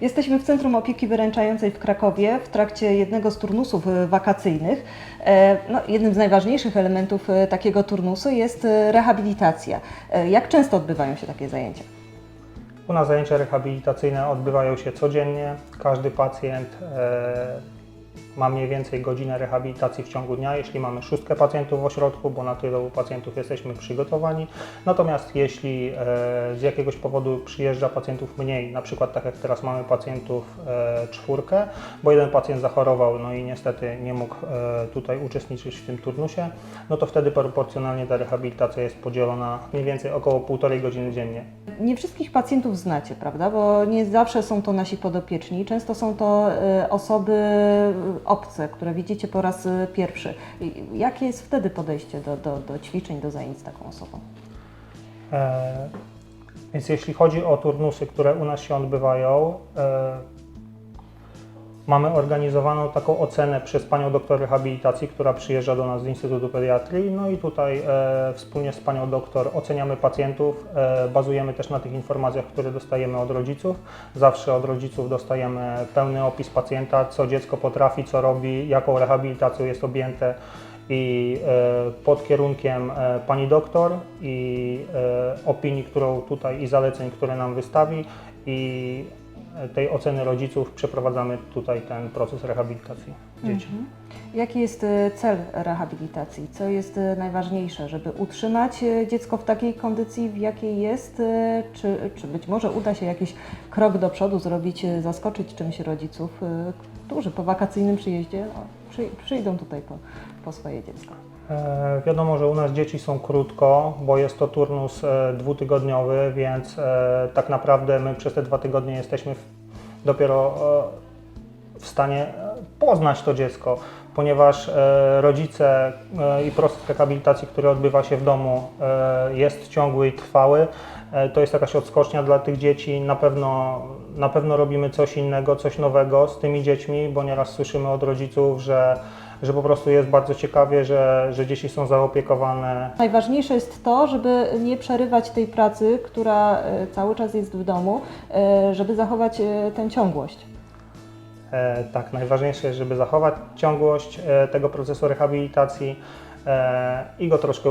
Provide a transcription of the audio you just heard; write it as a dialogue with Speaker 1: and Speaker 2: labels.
Speaker 1: Jesteśmy w Centrum Opieki Wyręczającej w Krakowie w trakcie jednego z turnusów e, wakacyjnych. E, No, jednym z najważniejszych elementów e, takiego turnusu jest rehabilitacja. Jak często odbywają się takie zajęcia?
Speaker 2: U nas zajęcia rehabilitacyjne odbywają się codziennie. Każdy pacjent ma mniej więcej godzinę rehabilitacji w ciągu dnia, jeśli mamy szóstkę pacjentów w ośrodku, bo na tylu pacjentów jesteśmy przygotowani. Natomiast jeśli e, z jakiegoś powodu przyjeżdża pacjentów mniej, na przykład tak jak teraz mamy pacjentów e, czwórkę, bo jeden pacjent zachorował, no i niestety nie mógł e, tutaj uczestniczyć w tym turnusie, no to wtedy proporcjonalnie ta rehabilitacja jest podzielona mniej więcej około półtorej godziny dziennie.
Speaker 1: Nie wszystkich pacjentów znacie, prawda? Bo nie zawsze są to nasi podopieczni. Często są to osoby obce, które widzicie po raz e, pierwszy. Jakie jest wtedy podejście do, do, do ćwiczeń, do zajęć z taką osobą?
Speaker 2: E, Więc jeśli chodzi o turnusy, które u nas się odbywają, e, mamy organizowaną taką ocenę przez panią doktor rehabilitacji, która przyjeżdża do nas z Instytutu Pediatrii. No i tutaj e, wspólnie z panią doktor oceniamy pacjentów, e, bazujemy też na tych informacjach, które dostajemy od rodziców. Zawsze od rodziców dostajemy pełny opis pacjenta, co dziecko potrafi, co robi, jaką rehabilitacją jest objęte i e, pod kierunkiem e, pani doktor i e, opinii, którą tutaj i zaleceń, które nam wystawi i tej oceny rodziców przeprowadzamy tutaj ten proces rehabilitacji dzieci.
Speaker 1: Mhm. Jaki jest e, cel rehabilitacji? Co jest e, najważniejsze, żeby utrzymać e, dziecko w takiej kondycji, w jakiej jest? Czy, czy być może uda się jakiś krok do przodu zrobić, zaskoczyć czymś rodziców, którzy po wakacyjnym przyjeździe no, przy, przyjdą tutaj po, po swoje dziecko?
Speaker 2: E, Wiadomo, że u nas dzieci są krótko, bo jest to turnus e, dwutygodniowy, więc e, tak naprawdę my przez te dwa tygodnie jesteśmy dopiero w stanie poznać to dziecko, ponieważ rodzice i proces rehabilitacji, który odbywa się w domu, jest ciągły i trwały. To jest jakaś odskocznia dla tych dzieci. Na pewno, na pewno robimy coś innego, coś nowego z tymi dziećmi, bo nieraz słyszymy od rodziców, że że po prostu jest bardzo ciekawie, że, że dzieci są zaopiekowane.
Speaker 1: Najważniejsze jest to, żeby nie przerywać tej pracy, która e, cały czas jest w domu, e, żeby zachować e, tę ciągłość.
Speaker 2: E, tak, najważniejsze jest, żeby zachować ciągłość tego procesu rehabilitacji e, i go troszkę